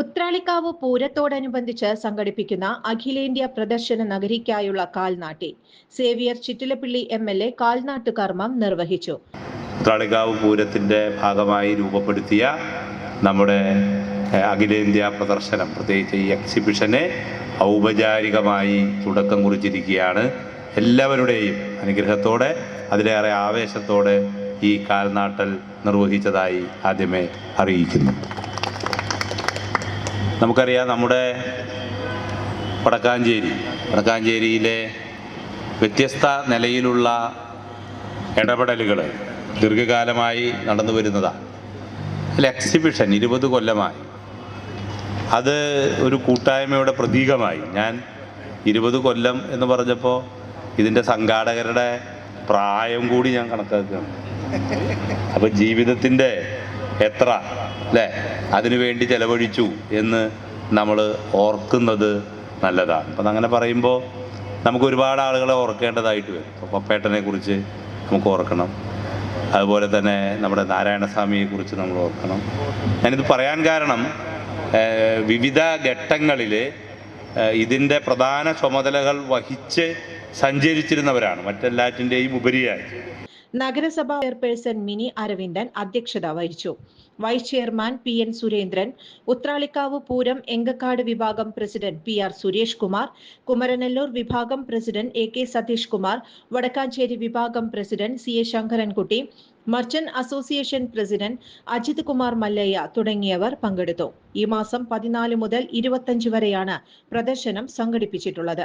ഉത്രാളിക്കാവ് പൂരത്തോടനുബന്ധിച്ച് സംഘടിപ്പിക്കുന്ന അഖിലേന്ത്യാ പ്രദർശന നഗരിക്കായുള്ള കാൽനാട്ടി Xavier Chittilappilly M L A കാൽനാട്ട് കർമ്മം നിർവഹിച്ചു. ഉത്രാളിക്കാവ് പൂരത്തിന്റെ ഭാഗമായി രൂപപ്പെടുത്തിയ നമ്മുടെ അഖിലേന്ത്യാ പ്രദർശനം പ്രത്യേകിച്ച് ഈ എക്സിബിഷന് ഔപചാരികമായി തുടക്കം കുറിച്ചിരിക്കുകയാണ്. എല്ലാവരുടെയും അനുഗ്രഹത്തോടെ അതിലേറെ ആവേശത്തോടെ ഈ കാൽനാട്ടൽ നിർവഹിച്ചതായി ആദ്യമേ അറിയിക്കുന്നു. നമുക്കറിയാം നമ്മുടെ വടക്കാഞ്ചേരി വടക്കാഞ്ചേരിയിലെ വ്യത്യസ്ത നിലയിലുള്ള ഇടപെടലുകൾ ദീർഘകാലമായി നടന്നു വരുന്നതാണ് അതിൽ എക്സിബിഷൻ ഇരുപത് കൊല്ലമായി. അത് ഒരു കൂട്ടായ്മയുടെ പ്രതീകമായി. ഞാൻ ഇരുപത് കൊല്ലം എന്ന് പറഞ്ഞപ്പോൾ ഇതിന്റെ സംഘാടകരുടെ പ്രായം കൂടി ഞാൻ കണക്കാക്കുകയാണ്. അപ്പോൾ ജീവിതത്തിന്റെ എത്ര അല്ലേ? അതിനു വേണ്ടി ചെലവഴിച്ചു എന്ന് നമ്മൾ ഓർക്കുന്നത് നല്ലതാണ്. അപ്പം അങ്ങനെ പറയുമ്പോൾ നമുക്ക് ഒരുപാട് ആളുകളെ ഓർക്കേണ്ടതായിട്ട് വരും. ഇപ്പോൾ പപ്പേട്ടനെ കുറിച്ച് നമുക്ക് ഓർക്കണം. അതുപോലെ തന്നെ നമ്മുടെ നാരായണസ്വാമിയെ കുറിച്ച് നമ്മൾ ഓർക്കണം. ഞാനിത് പറയാൻ കാരണം വിവിധ ഘട്ടങ്ങളിൽ ഇതിന്റെ പ്രധാന ചുമതലകൾ വഹിച്ച് സഞ്ചരിച്ചിരുന്നവരാണ്. മറ്റെല്ലാറ്റിന്റെയും ഉപരിയായി. നഗരസഭാ ചെയർപേഴ്സൺ മിനി അരവിന്ദൻ അധ്യക്ഷത വഹിച്ചു. Vice chairman P N Surendran Uthralikkavu Pooram Engakkad വിഭാഗം president P R Suresh Kumar Kumaranellur വിഭാഗം president A K Satheesh Kumar Vadakkanchery വിഭാഗം president C A Sankarankutty merchant association president Ajith Kumar Mallayya തുടങ്ങിയവർ പങ്കെടുത്തു. ഈ മാസം പതിനാല് മുതൽ ഇരുപത്തഞ്ച് വരെയാണ് പ്രദർശനം സംഘടിപ്പിച്ചിട്ടുള്ളത്.